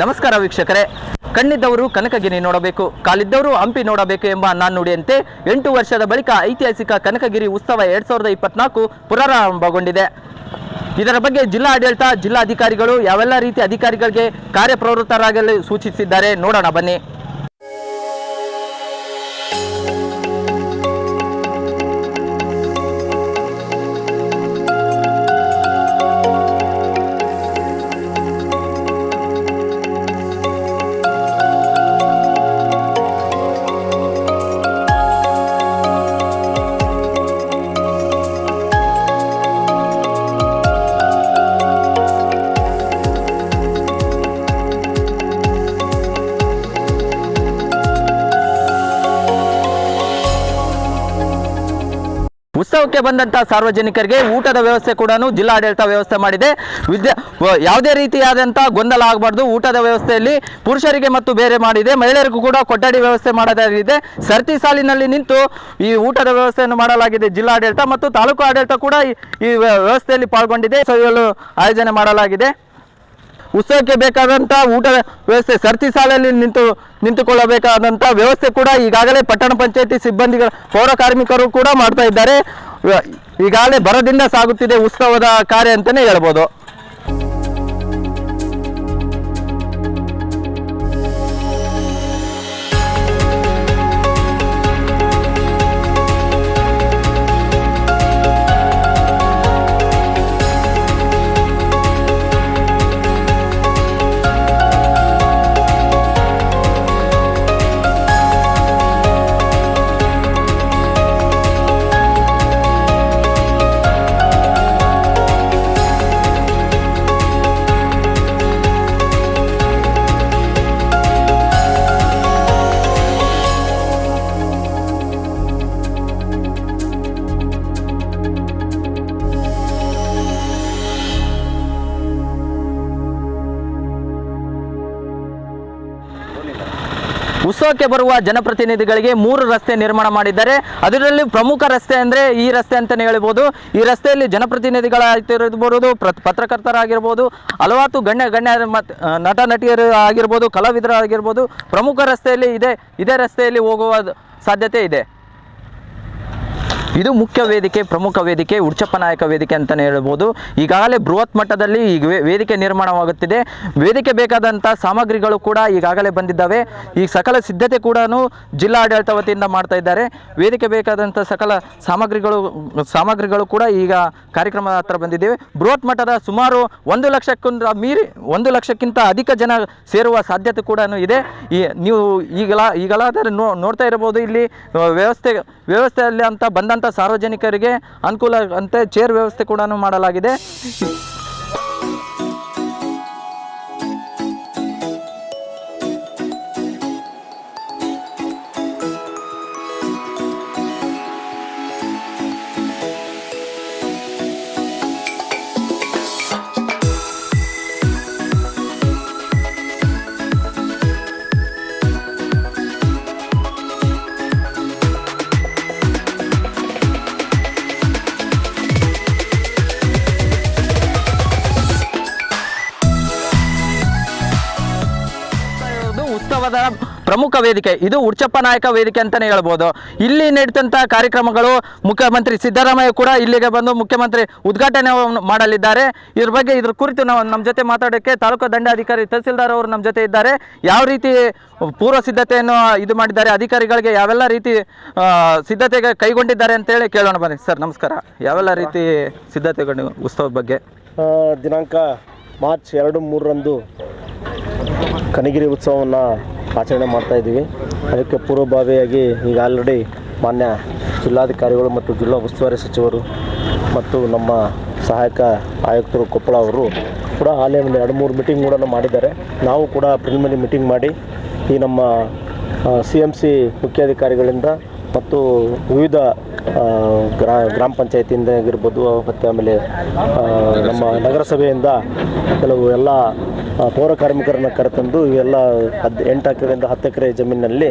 ನಮಸ್ಕಾರ ವೀಕ್ಷಕರೇ. ಕಣ್ಣಿದ್ದವರು ಕನಕಗಿರಿ ನೋಡಬೇಕು, ಕಾಲಿದ್ದವರು ಹಂಪಿ ನೋಡಬೇಕು ಎಂಬ ನಾಣ್ಣುಡಿಯಂತೆ ಎಂಟು ವರ್ಷದ ಬಳಿಕ ಐತಿಹಾಸಿಕ ಕನಕಗಿರಿ ಉತ್ಸವ ಎರಡ್ ಸಾವಿರದ ಇಪ್ಪತ್ನಾಲ್ಕು ಪುನರಾರಂಭಗೊಂಡಿದೆ. ಇದರ ಬಗ್ಗೆ ಜಿಲ್ಲಾ ಆಡಳಿತ ಜಿಲ್ಲಾಧಿಕಾರಿಗಳು ಯಾವೆಲ್ಲ ರೀತಿಯ ಅಧಿಕಾರಿಗಳಿಗೆ ಕಾರ್ಯಪ್ರವೃತ್ತರಾಗಲು ಸೂಚಿಸಿದ್ದಾರೆ ನೋಡೋಣ ಬನ್ನಿ. ಉತ್ಸವಕ್ಕೆ ಬಂದಂತ ಸಾರ್ವಜನಿಕರಿಗೆ ಊಟದ ವ್ಯವಸ್ಥೆ ಕೂಡ ಜಿಲ್ಲಾಡಳಿತ ವ್ಯವಸ್ಥೆ ಮಾಡಿದೆ. ವಿದ್ಯಾ ಯಾವುದೇ ರೀತಿಯಾದಂಥ ಗೊಂದಲ ಆಗಬಾರ್ದು. ಊಟದ ವ್ಯವಸ್ಥೆಯಲ್ಲಿ ಪುರುಷರಿಗೆ ಮತ್ತು ಬೇರೆ ಮಾಡಿದೆ. ಮಹಿಳೆಯರಿಗೂ ಕೂಡ ಕೊಠಡಿ ವ್ಯವಸ್ಥೆ ಮಾಡಲಾಗಿದೆ. ಸರ್ತಿ ಸಾಲಿನಲ್ಲಿ ನಿಂತು ಈ ಊಟದ ವ್ಯವಸ್ಥೆಯನ್ನು ಮಾಡಲಾಗಿದೆ ಜಿಲ್ಲಾಡಳಿತ ಮತ್ತು ತಾಲೂಕು ಆಡಳಿತ ಕೂಡ ಈ- ಈ ವ್ಯ- ವ್ಯವಸ್ಥೆಯಲ್ಲಿ ಪಾಲ್ಗೊಂಡಿದೆ. ಸವಿಯಲು ಆಯೋಜನೆ ಮಾಡಲಾಗಿದೆ. ಉತ್ಸವಕ್ಕೆ ಬೇಕಾದಂಥ ಊಟದ ವ್ಯವಸ್ಥೆ, ಸರ್ತಿ ಸಾಲಲ್ಲಿ ನಿಂತು ನಿಂತುಕೊಳ್ಳಬೇಕಾದಂಥ ವ್ಯವಸ್ಥೆ ಕೂಡ ಈಗಾಗಲೇ ಪಟ್ಟಣ ಪಂಚಾಯತಿ ಸಿಬ್ಬಂದಿಗಳ, ಪೌರ ಕಾರ್ಮಿಕರು ಕೂಡ ಮಾಡ್ತಾ ಇದ್ದಾರೆ. ಈಗಾಗಲೇ ಬರದಿಂದ ಸಾಗುತ್ತಿದೆ ಉತ್ಸವದ ಕಾರ್ಯ ಅಂತಲೇ ಹೇಳ್ಬೋದು. ಉತ್ಸವಕ್ಕೆ ಬರುವ ಜನಪ್ರತಿನಿಧಿಗಳಿಗೆ ಮೂರು ರಸ್ತೆ ನಿರ್ಮಾಣ ಮಾಡಿದ್ದಾರೆ. ಅದರಲ್ಲಿ ಪ್ರಮುಖ ರಸ್ತೆ ಅಂದರೆ ಈ ರಸ್ತೆ ಅಂತಲೇ ಹೇಳ್ಬೋದು. ಈ ರಸ್ತೆಯಲ್ಲಿ ಜನಪ್ರತಿನಿಧಿಗಳಾಗಿರ್ಬೋದು ಪ್ರ ಪತ್ರಕರ್ತರಾಗಿರ್ಬೋದು, ಹಲವಾರು ಗಣ್ಯ ಗಣ್ಯ ಮತ್ತು ನಟ ನಟಿಯರು ಆಗಿರ್ಬೋದು ಕಲಾವಿದರು ಆಗಿರ್ಬೋದು ಪ್ರಮುಖ ರಸ್ತೆಯಲ್ಲಿ ಇದೆ. ಇದೇ ರಸ್ತೆಯಲ್ಲಿ ಹೋಗುವ ಸಾಧ್ಯತೆ ಇದೆ. ಇದು ಮುಖ್ಯ ವೇದಿಕೆ, ಪ್ರಮುಖ ವೇದಿಕೆ ಉಚ್ಚಪ್ಪ ನಾಯಕ ವೇದಿಕೆ ಅಂತಲೇ ಹೇಳ್ಬೋದು. ಈಗಾಗಲೇ ಬೃಹತ್ ಮಟ್ಟದಲ್ಲಿ ಈ ವೇದಿಕೆ ನಿರ್ಮಾಣವಾಗುತ್ತಿದೆ. ವೇದಿಕೆ ಬೇಕಾದಂಥ ಸಾಮಗ್ರಿಗಳು ಕೂಡ ಈಗಾಗಲೇ ಬಂದಿದ್ದಾವೆ. ಈ ಸಕಲ ಸಿದ್ಧತೆ ಕೂಡ ಜಿಲ್ಲಾಡಳಿತ ವತಿಯಿಂದ ಮಾಡ್ತಾ ಇದ್ದಾರೆ. ವೇದಿಕೆ ಬೇಕಾದಂಥ ಸಕಲ ಸಾಮಗ್ರಿಗಳು ಸಾಮಗ್ರಿಗಳು ಕೂಡ ಈಗ ಕಾರ್ಯಕ್ರಮದ ಹತ್ರ ಬಂದಿದ್ದೇವೆ. ಬೃಹತ್ ಮಟ್ಟದ ಸುಮಾರು ಒಂದು ಲಕ್ಷಕ್ಕಿಂತ ಮೀರಿ, ಒಂದು ಲಕ್ಷಕ್ಕಿಂತ ಅಧಿಕ ಜನ ಸೇರುವ ಸಾಧ್ಯತೆ ಕೂಡ ಇದೆ. ಈ ನೀವು ಈಗಲ, ಈಗಲಾದರೆ ನೋಡ್ತಾ ಇರಬಹುದು ಇಲ್ಲಿ ವ್ಯವಸ್ಥೆ, ವ್ಯವಸ್ಥೆಯಲ್ಲಿ ಅಂತ ಬಂದಂಥ ಸಾರ್ವಜನಿಕರಿಗೆ ಅನುಕೂಲ ಅಂತೆ ಚೇರ್ ವ್ಯವಸ್ಥೆ ಕೂಡ ಮಾಡಲಾಗಿದೆ. ಪ್ರಮುಖ ವೇದಿಕೆ. ಇದು ಉಡ್ಚಪ್ಪ ನಾಯಕ ವೇದಿಕೆ ಅಂತಾನೆ ಹೇಳ್ಬೋದು. ಇಲ್ಲಿ ನಡೆದಂಥ ಕಾರ್ಯಕ್ರಮಗಳು ಮುಖ್ಯಮಂತ್ರಿ ಸಿದ್ದರಾಮಯ್ಯ ಕೂಡ ಇಲ್ಲಿಗೆ ಬಂದು ಮುಖ್ಯಮಂತ್ರಿ ಉದ್ಘಾಟನೆ ಮಾಡಲಿದ್ದಾರೆ. ಇದ್ರ ಬಗ್ಗೆ ಇದ್ರ ಕುರಿತು ನಾವು ನಮ್ಮ ಜೊತೆ ಮಾತಾಡೋಕ್ಕೆ ತಾಲೂಕು ದಂಡಾಧಿಕಾರಿ ತಹಸೀಲ್ದಾರ್ ಅವರು ನಮ್ಮ ಜೊತೆ ಇದ್ದಾರೆ. ಯಾವ ರೀತಿ ಪೂರ್ವ ಸಿದ್ಧತೆಯನ್ನು ಇದು ಮಾಡಿದ್ದಾರೆ, ಅಧಿಕಾರಿಗಳಿಗೆ ಯಾವೆಲ್ಲ ರೀತಿ ಸಿದ್ಧತೆಗೆ ಕೈಗೊಂಡಿದ್ದಾರೆ ಅಂತೇಳಿ ಕೇಳೋಣ ಬನ್ನಿ. ಸರ್, ನಮಸ್ಕಾರ. ಯಾವೆಲ್ಲ ರೀತಿ ಸಿದ್ಧತೆಗಳು ಉತ್ಸವದ ಬಗ್ಗೆ? ದಿನಾಂಕ ಮಾರ್ಚ್ ಎರಡು ಮೂರರಂದು ಕನಗಿರಿ ಉತ್ಸವವನ್ನು ಆಚರಣೆ ಮಾಡ್ತಾ ಇದ್ದೀವಿ. ಅದಕ್ಕೆ ಪೂರ್ವಭಾವಿಯಾಗಿ ಈಗ ಆಲ್ರೆಡಿ ಮಾನ್ಯ ಜಿಲ್ಲಾಧಿಕಾರಿಗಳು ಮತ್ತು ಜಿಲ್ಲಾ ಉಸ್ತುವಾರಿ ಸಚಿವರು ಮತ್ತು ನಮ್ಮ ಸಹಾಯಕ ಆಯುಕ್ತರು ಕೊಪ್ಪಳ ಅವರು ಕೂಡ ಹಾಲೇ ಒಂದು ಎರಡು ಮೂರು ಮೀಟಿಂಗ್ ಕೂಡ ಮಾಡಿದ್ದಾರೆ. ನಾವು ಕೂಡ ಪ್ರಿಲಿಮಿನರಿ ಮೀಟಿಂಗ್ ಮಾಡಿ ಈ ನಮ್ಮ ಸಿ ಎಂ ಸಿ ಮುಖ್ಯಾಧಿಕಾರಿಗಳಿಂದ ಮತ್ತು ವಿವಿಧ ಗ್ರಾ ಗ್ರಾಮ ಪಂಚಾಯತಿಯಿಂದ ಆಗಿರ್ಬೋದು ಮತ್ತು ಆಮೇಲೆ ನಮ್ಮ ನಗರಸಭೆಯಿಂದ ಕೆಲವು ಎಲ್ಲ ಪೌರ ಕಾರ್ಮಿಕರನ್ನು ಕರೆತಂದು ಇವೆಲ್ಲ ಹದ್ ಎಂಟು ಎಕರೆಯಿಂದ ಹತ್ತು ಎಕರೆ ಜಮೀನಿನಲ್ಲಿ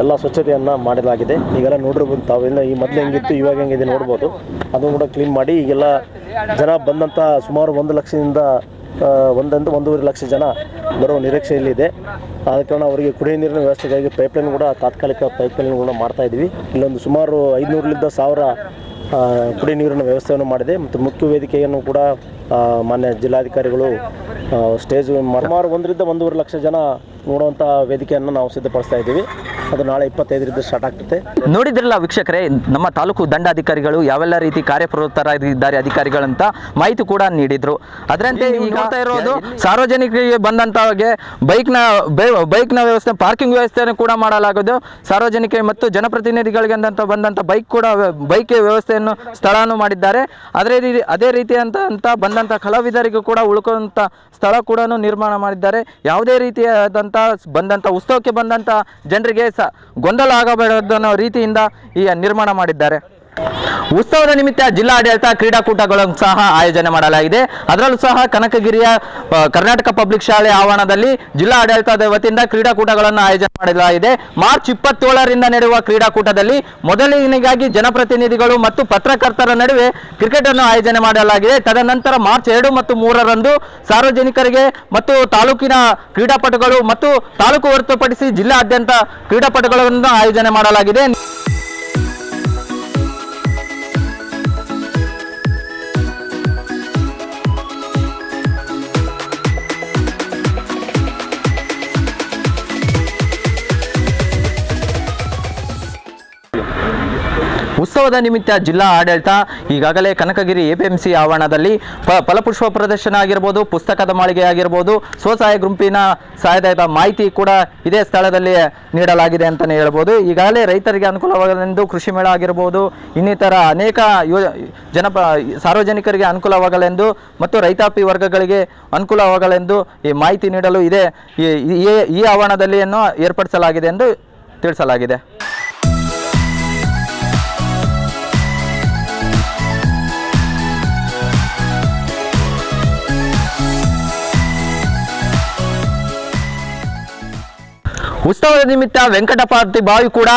ಎಲ್ಲ ಸ್ವಚ್ಛತೆಯನ್ನು ಮಾಡಲಾಗಿದೆ. ಈಗೆಲ್ಲ ನೋಡಿರ್ಬೋದು ತಾವೆಲ್ಲ ಈ ಮೊದಲು ಹೆಂಗಿತ್ತು ಇವಾಗ ಹೆಂಗಿದೆ ನೋಡ್ಬೋದು. ಅದನ್ನು ಕೂಡ ಕ್ಲೀನ್ ಮಾಡಿ ಈಗೆಲ್ಲ ಜನ ಬಂದಂಥ ಸುಮಾರು ಒಂದು ಲಕ್ಷದಿಂದ ಆ, ಒಂದೊಂದು ಒಂದೂವರೆ ಲಕ್ಷ ಜನ ಬರೋ ನಿರೀಕ್ಷೆಯಲ್ಲಿದೆ. ಆದ ಕಾರಣ ಅವರಿಗೆ ಕುಡಿಯುವ ನೀರಿನ ವ್ಯವಸ್ಥೆಗಾಗಿ ಪೈಪ್ಲೈನ್ ಕೂಡ ತಾತ್ಕಾಲಿಕ ಪೈಪ್ಲೈನ್ ಕೂಡ ಮಾಡ್ತಾ ಇದ್ವಿ ಇಲ್ಲೊಂದು ಸುಮಾರು ಐದುನೂರಲಿಂದ ಸಾವಿರ ಕುಡಿ ನೀರಿನ ವ್ಯವಸ್ಥೆಯನ್ನು ಮಾಡಿದೆ. ಮತ್ತು ಮುಖ್ಯ ವೇದಿಕೆಯನ್ನು ಕೂಡ ಮಾನ್ಯ ಜಿಲ್ಲಾಧಿಕಾರಿಗಳು ಸ್ಟೇಜ್ ಸುಮಾರು ಒಂದರಿಂದ ಒಂದೂವರೆ ಲಕ್ಷ ಜನ ನೋಡುವಂಥ ವೇದಿಕೆಯನ್ನು ನಾವು ಸಿದ್ಧಪಡಿಸ್ತಾ ಇದ್ದೀವಿ. ಅದು ನಾಳೆ ಇಪ್ಪತ್ತೈದರಿಂದ ಸ್ಟಾರ್ಟ್ ಆಗ್ತದೆ. ನೋಡಿದ್ರಲ್ಲ ವೀಕ್ಷಕರೇ ನಮ್ಮ ತಾಲೂಕು ದಂಡಾಧಿಕಾರಿಗಳು ಯಾವೆಲ್ಲ ರೀತಿ ಕಾರ್ಯಪ್ರವೃತ್ತರಾಗಿದ್ದಾರೆ ಅಧಿಕಾರಿಗಳಂತ ಮಾಹಿತಿ ಕೂಡ ನೀಡಿದ್ರು. ಅದರಂತೆ ಈಗ ನೋಡ್ತಾ ಇರೋದು ಸಾರ್ವಜನಿಕರಿಗೆ ಬಂದಂತವರಿಗೆ ಬೈಕ್ನ ಬೈಕ್ನ ವ್ಯವಸ್ಥೆ ಪಾರ್ಕಿಂಗ್ ವ್ಯವಸ್ಥೆಯನ್ನು ಕೂಡ ಮಾಡಲಾಗೋದು ಸಾರ್ವಜನಿಕ ಮತ್ತು ಜನಪ್ರತಿನಿಧಿಗಳಿಗೆ ಅಂತ ಬಂದಂತ ಬೈಕ್ ಕೂಡ ಬೈಕ್ ವ್ಯವಸ್ಥೆಯನ್ನು ಸ್ಥಳಾನು ಮಾಡಿದ್ದಾರೆ. ಅದೇ ರೀತಿ ಅದೇ ರೀತಿಯಂತ ಅಂತ ಬಂದಂತ ಕಲಾವಿದರಿಗೂ ಕೂಡ ಉಳ್ಕೊಂತ ಸ್ಥಳ ಕೂಡ ನಿರ್ಮಾಣ ಮಾಡಿದ್ದಾರೆ. ಯಾವುದೇ ರೀತಿಯಾದಂಥ ಬಂದಂಥ ಉತ್ಸವಕ್ಕೆ ಬಂದಂಥ ಜನರಿಗೆ ಸ ಗೊಂದಲ ಆಗಬಾರದು ಅನ್ನೋ ರೀತಿಯಿಂದ ಈ ನಿರ್ಮಾಣ ಮಾಡಿದ್ದಾರೆ. ಉತ್ಸವದ ನಿಮಿತ್ತ ಜಿಲ್ಲಾಡಳಿತ ಕ್ರೀಡಾಕೂಟಗಳನ್ನು ಸಹ ಆಯೋಜನೆ ಮಾಡಲಾಗಿದೆ. ಅದರಲ್ಲೂ ಸಹ ಕನಕಗಿರಿಯ ಕರ್ನಾಟಕ ಪಬ್ಲಿಕ್ ಶಾಲೆ ಆವರಣದಲ್ಲಿ ಜಿಲ್ಲಾ ಆಡಳಿತದ ವತಿಯಿಂದ ಕ್ರೀಡಾಕೂಟಗಳನ್ನು ಆಯೋಜನೆ ಮಾಡಲಾಗಿದೆ. ಮಾರ್ಚ್ ಇಪ್ಪತ್ತೇಳರಿಂದ ನಡೆಯುವ ಕ್ರೀಡಾಕೂಟದಲ್ಲಿ ಮೊದಲಿನಿಗಾಗಿ ಜನಪ್ರತಿನಿಧಿಗಳು ಮತ್ತು ಪತ್ರಕರ್ತರ ನಡುವೆ ಕ್ರಿಕೆಟ್ ಅನ್ನು ಆಯೋಜನೆ ಮಾಡಲಾಗಿದೆ. ತದನಂತರ ಮಾರ್ಚ್ ಎರಡು ಮತ್ತು ಮೂರರಂದು ಸಾರ್ವಜನಿಕರಿಗೆ ಮತ್ತು ತಾಲೂಕಿನ ಕ್ರೀಡಾಪಟುಗಳು ಮತ್ತು ತಾಲೂಕು ಹೊರತುಪಡಿಸಿ ಜಿಲ್ಲಾದ್ಯಂತ ಕ್ರೀಡಾಪಟುಗಳನ್ನು ಆಯೋಜನೆ ಮಾಡಲಾಗಿದೆ. ಉತ್ಸವದ ನಿಮಿತ್ತ ಜಿಲ್ಲಾ ಆಡಳಿತ ಈಗಾಗಲೇ ಕನಕಗಿರಿ ಎಪಿಎಂಸಿ ಆವರಣದಲ್ಲಿ ಫಲಪುಷ್ಪ ಪ್ರದರ್ಶನ ಆಗಿರ್ಬೋದು, ಪುಸ್ತಕದ ಮಾಳಿಗೆ ಆಗಿರ್ಬೋದು, ಸ್ವಸಹಾಯ ಗುಂಪಿನ ಸಹಾಯದ ಮಾಹಿತಿ ಕೂಡ ಇದೇ ಸ್ಥಳದಲ್ಲಿ ನೀಡಲಾಗಿದೆ ಅಂತಲೇ ಹೇಳ್ಬೋದು. ಈಗಾಗಲೇ ರೈತರಿಗೆ ಅನುಕೂಲವಾಗಲೆಂದು ಕೃಷಿ ಮೇಳ ಆಗಿರ್ಬೋದು, ಇನ್ನಿತರ ಅನೇಕ ಯೋ ಜನಪ ಸಾರ್ವಜನಿಕರಿಗೆ ಅನುಕೂಲವಾಗಲೆಂದು ಮತ್ತು ರೈತಾಪಿ ವರ್ಗಗಳಿಗೆ ಅನುಕೂಲವಾಗಲೆಂದು ಈ ಮಾಹಿತಿ ನೀಡಲು ಇದೇ. ಈ- ಆವರಣದಲ್ಲಿಯನ್ನು ಏರ್ಪಡಿಸಲಾಗಿದೆ ಎಂದು ತಿಳಿಸಲಾಗಿದೆ. ಉತ್ಸವದ ನಿಮಿತ್ತ ವೆಂಕಟಪಾರ್ತಿ ಬಾವಿ ಕೂಡ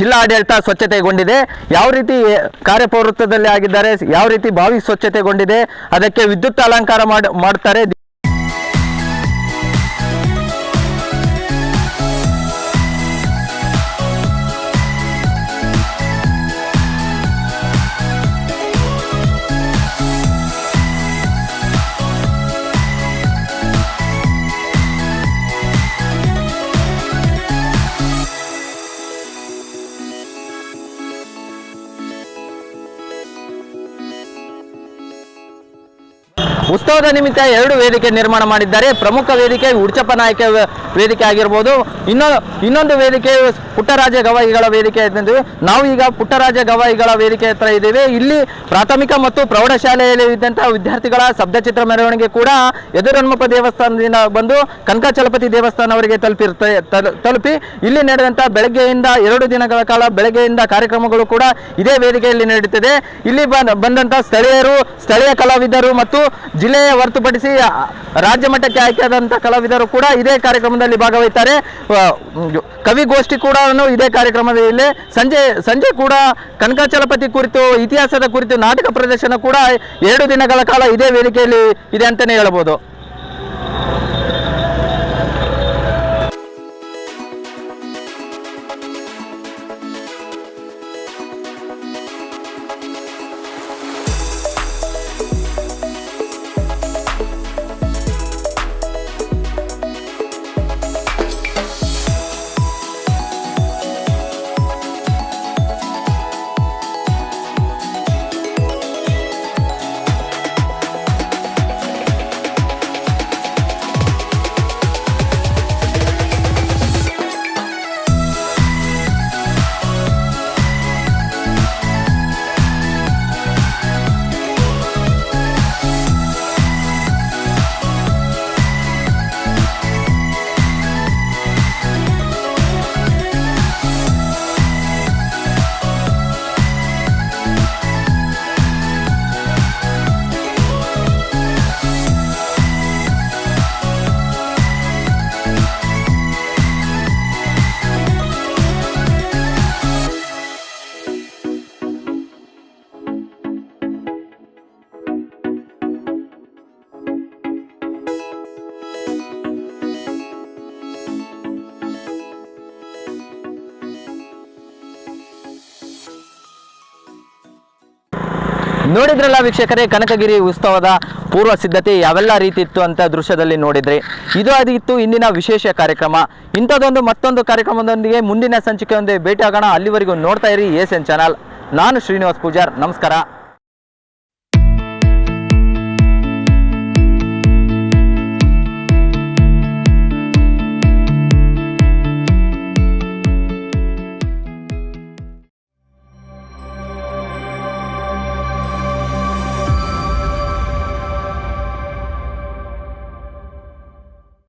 ಜಿಲ್ಲಾಡಳಿತ ಸ್ವಚ್ಛತೆಗೊಂಡಿದೆ. ಯಾವ ರೀತಿ ಕಾರ್ಯಪ್ರವೃತ್ತದಲ್ಲಿ ಆಗಿದ್ದಾರೆ, ಯಾವ ರೀತಿ ಬಾವಿ ಸ್ವಚ್ಛತೆಗೊಂಡಿದೆ, ಅದಕ್ಕೆ ವಿದ್ಯುತ್ ಅಲಂಕಾರ ಮಾಡ್, ಮಾಡ್ತಾರೆ ಉತ್ಸವದ ನಿಮಿತ್ತ ಎರಡು ವೇದಿಕೆ ನಿರ್ಮಾಣ ಮಾಡಿದ್ದಾರೆ. ಪ್ರಮುಖ ವೇದಿಕೆ ಉಡ್ಚಪ್ಪ ನಾಯಕ ವೇದಿಕೆ ಆಗಿರ್ಬೋದು. ಇನ್ನೊ, ಇನ್ನೊಂದು ವೇದಿಕೆ ಪುಟ್ಟರಾಜ ಗವಾಯಿಗಳ ವೇದಿಕೆ ಅಂತಂದ್ವಿ ನಾವು ಈಗ ಪುಟ್ಟರಾಜ ಗವಾಯಿಗಳ ವೇದಿಕೆ ಹತ್ರ ಇದ್ದೇವೆ. ಇಲ್ಲಿ ಪ್ರಾಥಮಿಕ ಮತ್ತು ಪ್ರೌಢಶಾಲೆಯಲ್ಲಿ ಇದ್ದಂತಹ ವಿದ್ಯಾರ್ಥಿಗಳ ಶಬ್ದಚಿತ್ರ ಮೆರವಣಿಗೆ ಕೂಡ ಎದುರನ್ಮಪ್ಪ ದೇವಸ್ಥಾನದಿಂದ ಬಂದು ಕನಕಾಚಲಪತಿ ದೇವಸ್ಥಾನವರೆಗೆ ತಲುಪಿರುತ್ತೆ, ತಲು- ತಲುಪಿ ಇಲ್ಲಿ ನಡೆದಂತಹ ಬೆಳಗ್ಗೆಯಿಂದ ಎರಡು ದಿನಗಳ ಕಾಲ ಬೆಳಗ್ಗೆಯಿಂದ ಕಾರ್ಯಕ್ರಮಗಳು ಕೂಡ ಇದೇ ವೇದಿಕೆಯಲ್ಲಿ ನಡೆಯುತ್ತದೆ ಇಲ್ಲಿ ಬಂದ ಬಂದಂಥ ಸ್ಥಳೀಯರು, ಸ್ಥಳೀಯ ಕಲಾವಿದರು ಮತ್ತು ಜಿಲ್ಲೆಯ ಹೊರತುಪಡಿಸಿ ರಾಜ್ಯ ಮಟ್ಟಕ್ಕೆ ಆಯ್ಕೆಯಾದಂಥ ಕಲಾವಿದರು ಕೂಡ ಇದೇ ಕಾರ್ಯಕ್ರಮದಲ್ಲಿ ಮ್, ಕವಿಗೋಷ್ಠಿ ಕೂಡ ಇದೇ ಕಾರ್ಯಕ್ರಮದಲ್ಲಿ ಸಂಜೆ ಸಂಜೆ ಕೂಡ ಕನಕಾಚಲಪತಿ ಕುರಿತು ಇತಿಹಾಸದ ಕುರಿತು ನಾಟಕ ಪ್ರದರ್ಶನ ಕೂಡ ಎರಡು ದಿನಗಳ ಕಾಲ ಇದೇ ವೇದಿಕೆಯಲ್ಲಿ ಇದೆ ಅಂತಲೇ ಹೇಳ್ಬೋದು ನೋಡಿದ್ರಲ್ಲ ವೀಕ್ಷಕರೇ, ಕನಕಗಿರಿ ಉತ್ಸವದ ಪೂರ್ವ ಸಿದ್ಧತೆ ಯಾವೆಲ್ಲ ರೀತಿ ಇತ್ತು ಅಂತ ದೃಶ್ಯದಲ್ಲಿ ನೋಡಿದ್ರಿ, ಇದು ಅದಿತ್ತು ಇಂದಿನ ವಿಶೇಷ ಕಾರ್ಯಕ್ರಮ. ಇಂಥದ್ದೊಂದು ಮತ್ತೊಂದು ಕಾರ್ಯಕ್ರಮದೊಂದಿಗೆ ಮುಂದಿನ ಸಂಚಿಕೆಯೊಂದಿಗೆ ಆಗೋಣ ಅಲ್ಲಿವರೆಗೂ ನೋಡ್ತಾ ಇರಿ ಎಸ್ ಎನ್ ಚಾನಲ್. ನಾನು ಶ್ರೀನಿವಾಸ್ ಪೂಜಾರ್. ನಮಸ್ಕಾರ.